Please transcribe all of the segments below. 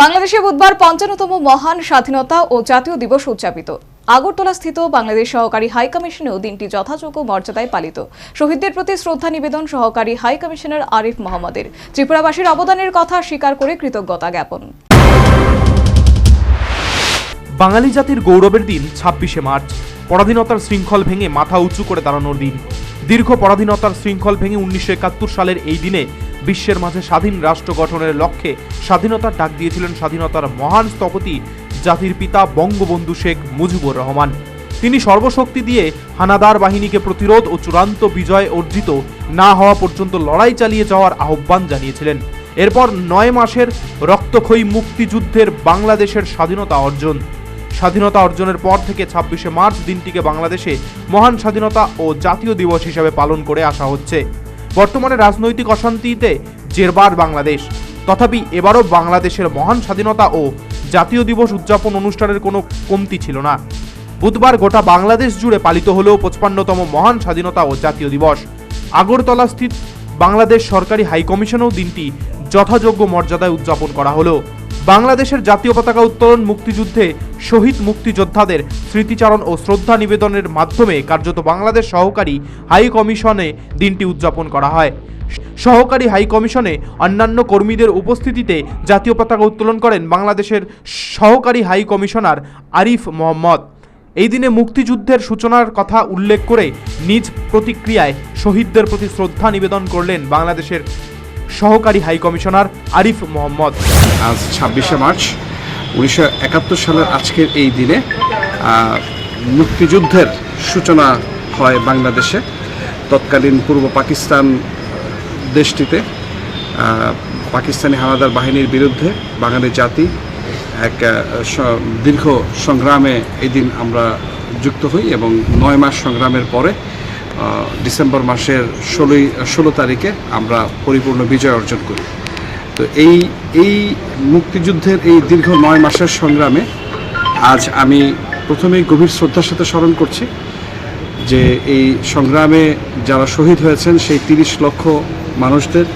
বাংলাদেশে বুধবার পঞ্চান্নতম মহান স্বাধীনতা ও জাতীয় দিবস উদযাপিত। আগরতলা স্থিত বাংলাদেশ সহকারী হাই কমিশনেও দিনটি যথাযোগ্য মর্যাদায় পালিত। শহীদদের প্রতি শ্রদ্ধা নিবেদন সহকারী হাই কমিশনার আরিফ মোহাম্মদের। ত্রিপুরাবাসীর অবদানের কথা স্বীকার করে কৃতজ্ঞতা জ্ঞাপন। বাঙালি জাতির গৌরবের দিন, ছাব্বিশে মার্চ। পরাধীনতার শৃঙ্খল ভেঙে মাথা উঁচু করে দাঁড়ানোর দিন। দীর্ঘ পরাধীনতার শৃঙ্খল ভেঙে উনিশশো একাত্তর সালের এই দিনে বিশ্বের মাঝে স্বাধীন রাষ্ট্র গঠনের লক্ষ্যে স্বাধীনতার ডাক দিয়েছিলেন স্বাধীনতার মহান স্থপতি জাতির পিতা বঙ্গবন্ধু শেখ মুজিবুর রহমান। তিনি সর্বশক্তি দিয়ে হানাদার বাহিনীকে প্রতিরোধ ও চূড়ান্ত বিজয় অর্জিত না হওয়া পর্যন্ত লড়াই চালিয়ে যাওয়ার আহ্বান জানিয়েছিলেন। এরপর নয় মাসের রক্তক্ষয়ী মুক্তিযুদ্ধের বাংলাদেশের স্বাধীনতা অর্জন। স্বাধীনতা অর্জনের পর থেকে ছাব্বিশে মার্চ দিনটিকে বাংলাদেশে মহান স্বাধীনতা ও জাতীয় দিবস হিসেবে পালন করে আসা হচ্ছে। বর্তমানে রাজনৈতিক অশান্তিতে জেরবার বাংলাদেশ। তথাপি এবারও বাংলাদেশের মহান স্বাধীনতা ও জাতীয় দিবস উদযাপন অনুষ্ঠানের কোনো কমতি ছিল না। বুধবার গোটা বাংলাদেশ জুড়ে পালিত হলেও পঁচপান্নতম মহান স্বাধীনতা ও জাতীয় দিবস। আগরতলাস্থিত বাংলাদেশ সরকারি হাইকমিশনেও দিনটি যথাযোগ্য মর্যাদায় উদযাপন করা হলো। বাংলাদেশের জাতীয় পতাকা উত্তোলন মুক্তিযুদ্ধে শহীদ মুক্তিযোদ্ধাদের স্মৃতিচারণ ও শ্রদ্ধা নিবেদনের মাধ্যমে কার্যত বাংলাদেশ সহকারী হাই কমিশনে দিনটি উদযাপন করা হয়। সহকারী হাই কমিশনে অন্যান্য কর্মীদের উপস্থিতিতে জাতীয় পতাকা উত্তোলন করেন বাংলাদেশের সহকারী হাই কমিশনার আরিফ মোহাম্মদ। এই দিনে মুক্তিযুদ্ধের সূচনার কথা উল্লেখ করে নিজ প্রতিক্রিয়ায় শহীদদের প্রতি শ্রদ্ধা নিবেদন করলেন বাংলাদেশের সহকারী হাই কমিশনার আরিফ মোহাম্মদ। আজ ছাব্বিশে মার্চ, উনিশশো একাত্তর সালের আজকের এই দিনে মুক্তিযুদ্ধের সূচনা হয় বাংলাদেশে। তৎকালীন পূর্ব পাকিস্তান দেশটিতে পাকিস্তানি হানাদার বাহিনীর বিরুদ্ধে বাঙালি জাতি এক দীর্ঘ সংগ্রামে এই দিন আমরা যুক্ত হই এবং নয় মাস সংগ্রামের পরে ডিসেম্বর মাসের ষোলোই, ষোলো তারিখে আমরা পরিপূর্ণ বিজয় অর্জন করি। তো এই এই মুক্তিযুদ্ধের এই দীর্ঘ নয় মাসের সংগ্রামে আজ আমি প্রথমেই গভীর শ্রদ্ধার সাথে স্মরণ করছি যে এই সংগ্রামে যারা শহীদ হয়েছেন সেই তিরিশ লক্ষ মানুষদের,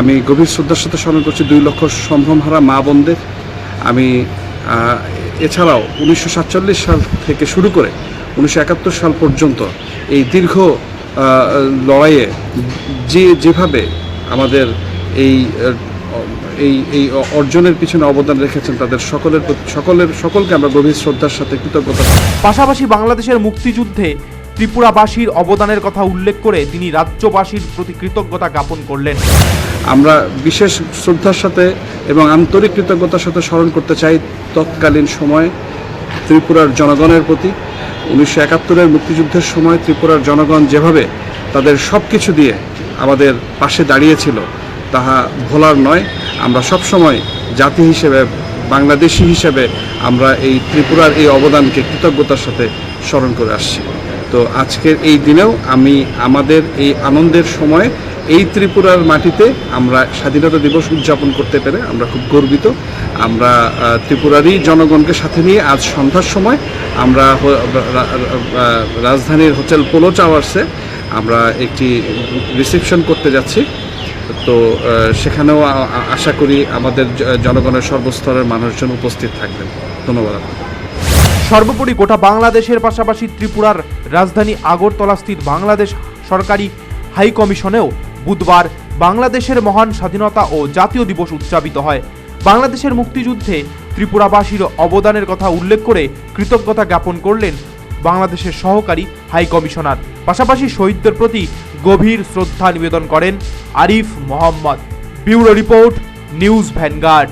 আমি গভীর শ্রদ্ধার সাথে স্মরণ করছি দুই লক্ষ সম্ভ্রমহারা মা বোনদের। আমি এছাড়াও উনিশশো সাতচল্লিশ সাল থেকে শুরু করে উনিশশো একাত্তর সাল পর্যন্ত এই দীর্ঘ লড়াইয়ে যে যেভাবে আমাদের এই এই এই অর্জনের পিছনে অবদান রেখেছেন তাদের সকলের প্রতি- সকলের সকলকে আমরা গভীর শ্রদ্ধার সাথে কৃতজ্ঞতা পাশাপাশি বাংলাদেশের মুক্তিযুদ্ধে ত্রিপুরাবাসীর অবদানের কথা উল্লেখ করে তিনি রাজ্যবাসীর প্রতি কৃতজ্ঞতা জ্ঞাপন করলেন। আমরা বিশেষ শ্রদ্ধার সাথে এবং আন্তরিক কৃতজ্ঞতার সাথে স্মরণ করতে চাই তৎকালীন সময়ে ত্রিপুরার জনগণের প্রতি। উনিশশো একাত্তরের মুক্তিযুদ্ধের সময় ত্রিপুরার জনগণ যেভাবে তাদের সব কিছু দিয়ে আমাদের পাশে দাঁড়িয়েছিল, তাহা ভোলার নয়। আমরা সব সময় জাতি হিসেবে, বাংলাদেশি হিসেবে আমরা এই ত্রিপুরার এই অবদানকে কৃতজ্ঞতার সাথে স্মরণ করে আসছি। তো আজকের এই দিনেও আমি আমাদের এই আনন্দের সময় এই ত্রিপুরার মাটিতে আমরা স্বাধীনতা দিবস উদযাপন করতে পেরে আমরা খুব গর্বিত। আমরা ত্রিপুরারই জনগণকে সাথে নিয়ে আজ সন্ধ্যার সময় আমরা রাজধানীর হোটেল পোলো টাওয়ার্সে আমরা একটি রিসেপশন করতে যাচ্ছি। তো সেখানেও আশা করি আমাদের জনগণের সর্বস্তরের মানুষজন উপস্থিত থাকবেন। ধন্যবাদ সর্বোপরি গোটা বাংলাদেশের পাশাপাশি ত্রিপুরার রাজধানী আগরতলা স্থিত বাংলাদেশ সরকারি হাই কমিশনেও বুধবার বাংলাদেশের মহান স্বাধীনতা ও জাতীয় দিবস উদযাপিত হয়। বাংলাদেশের মুক্তিযুদ্ধে ত্রিপুরাবাসীর অবদানের কথা উল্লেখ করে কৃতজ্ঞতা জ্ঞাপন করলেন বাংলাদেশের সহকারী হাই কমিশনার। পাশাপাশি শহীদদের প্রতি গভীর শ্রদ্ধা নিবেদন করেন Arif Mohammad. Bureau report, news Vanguard.